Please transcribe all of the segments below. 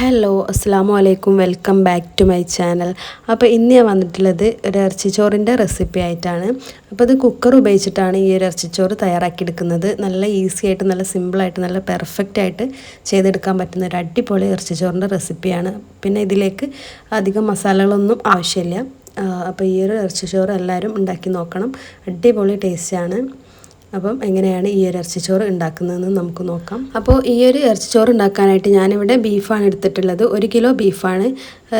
Hello അസ്സാം അലൈക്കും welcome back to my channel. അപ്പോൾ ഇന്ന് ഞാൻ വന്നിട്ടുള്ളത് ഒരു ഇറച്ചിച്ചോറിന്റെ റെസിപ്പി ആയിട്ടാണ്. അപ്പോൾ ഇത് കുക്കർ ഉപയോഗിച്ചിട്ടാണ് ഈ ഒരു ഇറച്ചിച്ചോറ് തയ്യാറാക്കിയെടുക്കുന്നത്. നല്ല ഈസി ആയിട്ട് നല്ല സിമ്പിളായിട്ട് നല്ല പെർഫെക്റ്റ് ആയിട്ട് ചെയ്തെടുക്കാൻ പറ്റുന്ന ഒരു അടിപൊളി ഇറച്ചിച്ചോറിന്റെ റെസിപ്പിയാണ്. പിന്നെ ഇതിലേക്ക് അധികം മസാലകളൊന്നും ആവശ്യമില്ല. അപ്പോൾ ഈ ഒരു ഇറച്ചിച്ചോറ് എല്ലാവരും ഉണ്ടാക്കി നോക്കണം. അടിപൊളി ടേസ്റ്റാണ് അപ്പം എങ്ങനെയാണ് ഈ ഒരു ഇറച്ചിച്ചോറ് ഉണ്ടാക്കുന്നതെന്ന് നമുക്ക് നോക്കാം. അപ്പോൾ ഈ ഒരു ഇറച്ചിച്ചോറ് ഉണ്ടാക്കാനായിട്ട് ഞാനിവിടെ ബീഫാണ് എടുത്തിട്ടുള്ളത്. ഒരു കിലോ ബീഫാണ്.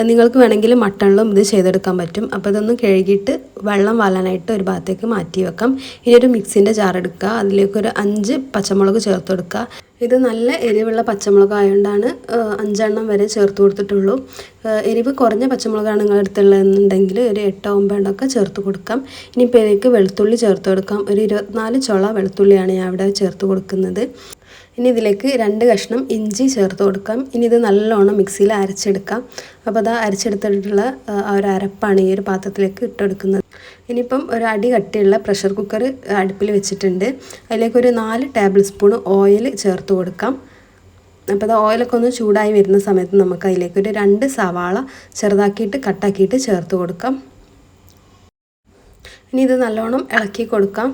നിങ്ങൾക്ക് വേണമെങ്കിൽ മട്ടണിലും ഇത് ചെയ്തെടുക്കാൻ പറ്റും. അപ്പോൾ ഇതൊന്ന് കഴുകിയിട്ട് വെള്ളം വാലാനായിട്ട് ഒരു ഭാഗത്തേക്ക് മാറ്റി വെക്കാം. ഇനി ഒരു മിക്സിന്റെ ജാർ എടുക്കുക. അതിലേക്ക് ഒരു അഞ്ച് പച്ചമുളക് ചേർത്ത് കൊടുക്കുക. ഇത് നല്ല എരിവുള്ള പച്ചമുളക് ആയതുകൊണ്ടാണ് അഞ്ചെണ്ണം വരെ ചേർത്ത് കൊടുത്തിട്ടുള്ളൂ. എരിവ് കുറഞ്ഞ പച്ചമുളകാണ് നിങ്ങൾ എടുത്തുള്ളതെന്നുണ്ടെങ്കിൽ ഒരു എട്ടോ ഒമ്പതെണ്ണമൊക്കെ ചേർത്ത് കൊടുക്കാം. ഇനി ഇതിലേക്ക് വെളുത്തുള്ളി ചേർത്ത് കൊടുക്കാം. ഒരു ഇരുപത്തിനാല് ചുള വെളുത്തുള്ളിയാണ് ഞാൻ അവിടെ ചേർത്ത് കൊടുക്കുന്നത്. ഇനി ഇതിലേക്ക് രണ്ട് കഷ്ണം ഇഞ്ചി ചേർത്ത് കൊടുക്കാം. ഇനി ഇത് നല്ലോണം മിക്സിയിൽ അരച്ചെടുക്കാം. അപ്പോൾ അത് അരച്ചെടുത്തിട്ടുള്ള ആ ഒരു അരപ്പാണ് ഈ ഒരു പാത്രത്തിലേക്ക് ഇട്ടെടുക്കുന്നത് ഇനിയിപ്പം ഒരു അടി കട്ടിയുള്ള പ്രഷർ കുക്കർ അടുപ്പിൽ വെച്ചിട്ടുണ്ട്. അതിലേക്ക് ഒരു നാല് ടേബിൾ സ്പൂൺ ഓയിൽ ചേർത്ത് കൊടുക്കാം. അപ്പോൾ അത് ഓയിലൊക്കെ ഒന്ന് ചൂടായി വരുന്ന സമയത്ത് നമുക്ക് അതിലേക്ക് ഒരു രണ്ട് സവാള ചെറുതാക്കിയിട്ട് കട്ടാക്കിയിട്ട് ചേർത്ത് കൊടുക്കാം. ഇനി ഇത് നല്ലോണം ഇളക്കി കൊടുക്കാം.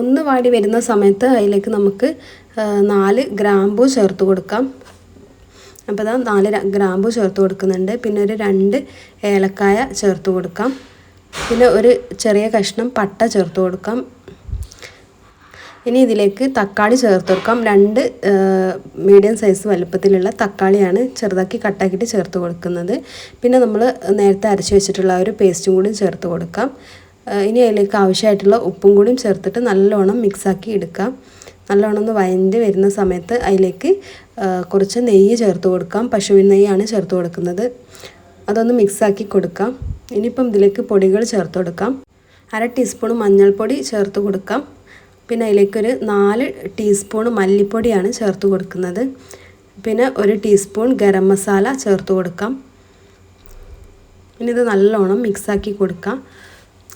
ഒന്ന് വാടി വരുന്ന സമയത്ത് അതിലേക്ക് നമുക്ക് നാല് ഗ്രാമ്പു ചേർത്ത് കൊടുക്കാം. അപ്പോൾ ഇതാ നാല് ഗ്രാമ്പു ചേർത്ത് കൊടുക്കുന്നുണ്ട്. പിന്നെ ഒരു രണ്ട് ഏലക്കായ ചേർത്ത് കൊടുക്കാം. പിന്നെ ഒരു ചെറിയ കഷ്ണം പട്ട ചേർത്ത് കൊടുക്കാം. ഇനി ഇതിലേക്ക് തക്കാളി ചേർത്ത് കൊടുക്കാം. രണ്ട് മീഡിയം സൈസ് വലുപ്പത്തിലുള്ള തക്കാളിയാണ് ചെറുതാക്കി കട്ടാക്കിയിട്ട് ചേർത്ത് കൊടുക്കുന്നത്. പിന്നെ നമ്മൾ നേരത്തെ അരച്ച് വെച്ചിട്ടുള്ള ഒരു പേസ്റ്റും കൂടി ചേർത്ത് കൊടുക്കാം. ഇനി അതിലേക്ക് ആവശ്യമായിട്ടുള്ള ഉപ്പും കൂടിയും ചേർത്തിട്ട് നല്ലോണം മിക്സാക്കി എടുക്കാം. നല്ലോണം ഒന്ന് വയന്റെ വരുന്ന സമയത്ത് അതിലേക്ക് കുറച്ച് നെയ്യ് ചേർത്ത് കൊടുക്കാം. പശുവിൻ നെയ്യാണ് ചേർത്ത് കൊടുക്കുന്നത്. അതൊന്ന് മിക്സാക്കി കൊടുക്കാം. ഇനിയിപ്പം ഇതിലേക്ക് പൊടികൾ ചേർത്ത് കൊടുക്കാം. അര ടീസ്പൂൺ മഞ്ഞൾപ്പൊടി ചേർത്ത് കൊടുക്കാം. പിന്നെ അതിലേക്കൊരു നാല് ടീസ്പൂൺ മല്ലിപ്പൊടിയാണ് ചേർത്ത് കൊടുക്കുന്നത്. പിന്നെ ഒരു ടീസ്പൂൺ ഗരം മസാല ചേർത്ത് കൊടുക്കാം. പിന്നെ ഇത് നല്ലോണം മിക്സാക്കി കൊടുക്കാം.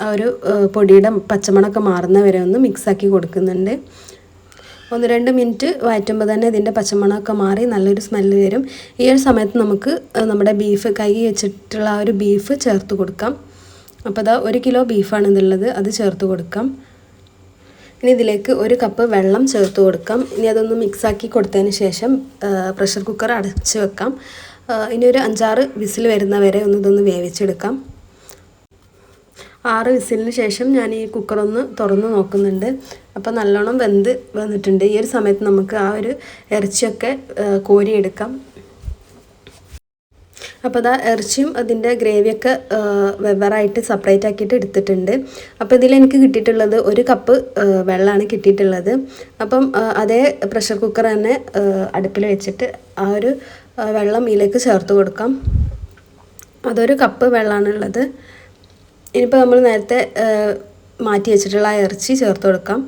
ആ ഒരു പൊടിയുടെ പച്ചമണമൊക്കെ മാറുന്ന വരെ ഒന്ന് മിക്സാക്കി കൊടുക്കുന്നുണ്ട്. ഒന്ന് രണ്ട് മിനിറ്റ് വഴറ്റുമ്പോൾ തന്നെ ഇതിന്റെ പച്ചമണമൊക്കെ മാറി നല്ലൊരു സ്മെല്ല് വരും. ഈ ഒരു സമയത്ത് നമുക്ക് നമ്മുടെ ബീഫ് കൈ വെച്ചിട്ടുള്ള ആ ഒരു ബീഫ് ചേർത്ത് കൊടുക്കാം. അപ്പോൾ അതാ ഒരു കിലോ ബീഫാണ് ഇതുള്ളത് അത് ചേർത്ത് കൊടുക്കാം. ഇനി ഇതിലേക്ക് ഒരു കപ്പ് വെള്ളം ചേർത്ത് കൊടുക്കാം. ഇനി അതൊന്ന് മിക്സാക്കി കൊടുത്തതിന് ശേഷം പ്രഷർ കുക്കർ അടച്ച് വെക്കാം. ഇനി ഒരു അഞ്ചാറ് വിസിൽ വരുന്ന വരെ ഒന്ന് ഇതൊന്ന് വേവിച്ചെടുക്കാം. ആറ് വിസിലിന് ശേഷം ഞാൻ ഈ കുക്കറൊന്ന് തുറന്ന് നോക്കുന്നുണ്ട്. അപ്പോൾ നല്ലോണം വെന്ത് വന്നിട്ടുണ്ട്. ഈ ഒരു സമയത്ത് നമുക്ക് ആ ഒരു ഇറച്ചിയൊക്കെ കോരിയെടുക്കാം. അപ്പോൾ അതാ ഇറച്ചിയും അതിന്റെ ഗ്രേവിയൊക്കെ വെവ്വേറായിട്ട് സെപ്പറേറ്റ് ആക്കിയിട്ട് എടുത്തിട്ടുണ്ട്. അപ്പോൾ ഇതിൽ എനിക്ക് കിട്ടിയിട്ടുള്ളത് ഒരു കപ്പ് വെള്ളമാണ് കിട്ടിയിട്ടുള്ളത്. അപ്പം അതേ പ്രഷർ കുക്കർ തന്നെ അടുപ്പിൽ വെച്ചിട്ട് ആ ഒരു വെള്ളം ഇതിലേക്ക് ചേർത്ത് കൊടുക്കാം. അതൊരു കപ്പ് വെള്ളമാണുള്ളത്. ഇനിയിപ്പോൾ നമ്മൾ നേരത്തെ മാറ്റി വെച്ചിട്ടുള്ള ആ ഇറച്ചി ചേർത്ത് കൊടുക്കാം.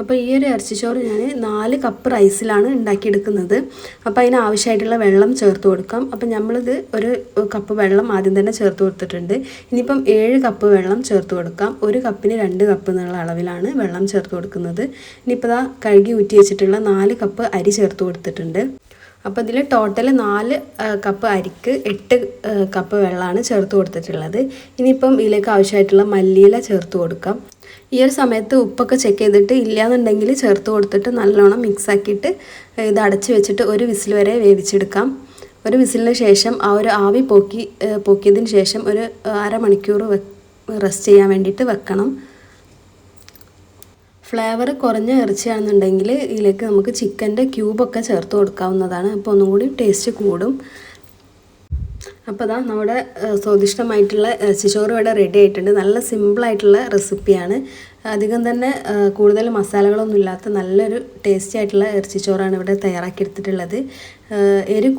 അപ്പോൾ ഈ ഒരു ഇറച്ചിച്ചോറ് ഞാൻ നാല് കപ്പ് റൈസിലാണ് ഉണ്ടാക്കിയെടുക്കുന്നത്. അപ്പോൾ അതിന് ആവശ്യമായിട്ടുള്ള വെള്ളം ചേർത്ത് കൊടുക്കാം. അപ്പോൾ നമ്മളിത് ഒരു കപ്പ് വെള്ളം ആദ്യം തന്നെ ചേർത്ത് കൊടുത്തിട്ടുണ്ട്. ഇനിയിപ്പം ഏഴ് കപ്പ് വെള്ളം ചേർത്ത് കൊടുക്കാം. ഒരു കപ്പിന് രണ്ട് കപ്പ് എന്നുള്ള അളവിലാണ് വെള്ളം ചേർത്ത് കൊടുക്കുന്നത്. ഇനിയിപ്പോൾ ഇതാ കഴുകി ഊറ്റി വെച്ചിട്ടുള്ള നാല് കപ്പ് അരി ചേർത്ത് കൊടുത്തിട്ടുണ്ട്. അപ്പോൾ ഇതിൽ ടോട്ടൽ നാല് കപ്പ് അരിക്ക് എട്ട് കപ്പ് വെള്ളമാണ് ചേർത്ത് കൊടുത്തിട്ടുള്ളത്. ഇനിയിപ്പം ഇതിലേക്ക് ആവശ്യമായിട്ടുള്ള മല്ലിയില ചേർത്ത് കൊടുക്കാം. ഈ ഒരു സമയത്ത് ഉപ്പൊക്കെ ചെക്ക് ചെയ്തിട്ട് ഇല്ലയെന്നുണ്ടെങ്കിൽ ചേർത്ത് കൊടുത്തിട്ട് നല്ലോണം മിക്സ് ആക്കിയിട്ട് ഇത് അടച്ച് വെച്ചിട്ട് ഒരു വിസിൽ വരെ വേവിച്ചെടുക്കാം. ഒരു വിസിലിന് ശേഷം ആ ഒരു ആവി പോക്കി പോക്കിയതിന് ശേഷം ഒരു അരമണിക്കൂർ റെസ്റ്റ് ചെയ്യാൻ വേണ്ടിയിട്ട് വെക്കണം. ഫ്ലേവർ കുറഞ്ഞ ഇറച്ചിയാണെന്നുണ്ടെങ്കിൽ ഇതിലേക്ക് നമുക്ക് ചിക്കന്റെ ക്യൂബൊക്കെ ചേർത്ത് കൊടുക്കാവുന്നതാണ്. അപ്പോൾ ഒന്നും കൂടി ടേസ്റ്റ് കൂടും. അപ്പോൾ അതാ നമ്മുടെ സ്വാദിഷ്ടമായിട്ടുള്ള ഇറച്ചിച്ചോറ് ഇവിടെ റെഡി ആയിട്ടുണ്ട്. നല്ല സിമ്പിളായിട്ടുള്ള റെസിപ്പിയാണ് അധികം തന്നെ കൂടുതൽ മസാലകളൊന്നും ഇല്ലാത്ത നല്ലൊരു ടേസ്റ്റി ആയിട്ടുള്ള ഇറച്ചിച്ചോറാണ് ഇവിടെ തയ്യാറാക്കിയെടുത്തിട്ടുള്ളത്. എരി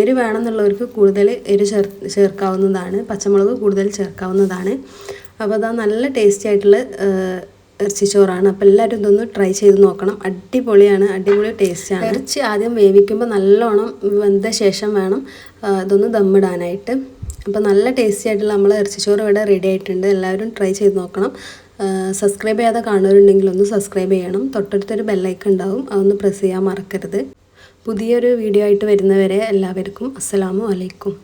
എരി വേണമെന്നുള്ളവർക്ക് കൂടുതൽ എരി ചേർ ചേർക്കാവുന്നതാണ്. പച്ചമുളക് കൂടുതൽ ചേർക്കാവുന്നതാണ്. അപ്പോൾ അതാ നല്ല ടേസ്റ്റി ആയിട്ടുള്ള ഇറച്ചി ചോറാണ്. അപ്പോൾ എല്ലാവരും ഇതൊന്ന് ട്രൈ ചെയ്ത് നോക്കണം. അടിപൊളിയാണ്. അടിപൊളി ടേസ്റ്റാണ് ഇറച്ചി ആദ്യം വേവിക്കുമ്പോൾ നല്ലോണം വെന്ത ശേഷം വേണം ഇതൊന്ന് ദമ്മിടാനായിട്ട്. അപ്പോൾ നല്ല ടേസ്റ്റി ആയിട്ടുള്ള നമ്മൾ ഇറച്ചിച്ചോറ് ഇവിടെ റെഡി ആയിട്ടുണ്ട്. എല്ലാവരും ട്രൈ ചെയ്ത് നോക്കണം. സബ്സ്ക്രൈബ് ചെയ്യാതെ കാണുന്നവരുണ്ടെങ്കിൽ ഒന്ന് സബ്സ്ക്രൈബ് ചെയ്യണം. തൊട്ടടുത്തൊരു ബെല്ലൈക്കൺ ഉണ്ടാവും. അതൊന്ന് പ്രസ് ചെയ്യാൻ മറക്കരുത്. പുതിയൊരു വീഡിയോ ആയിട്ട് വരുന്നവരെ എല്ലാവർക്കും അസ്സലാമു അലൈക്കും.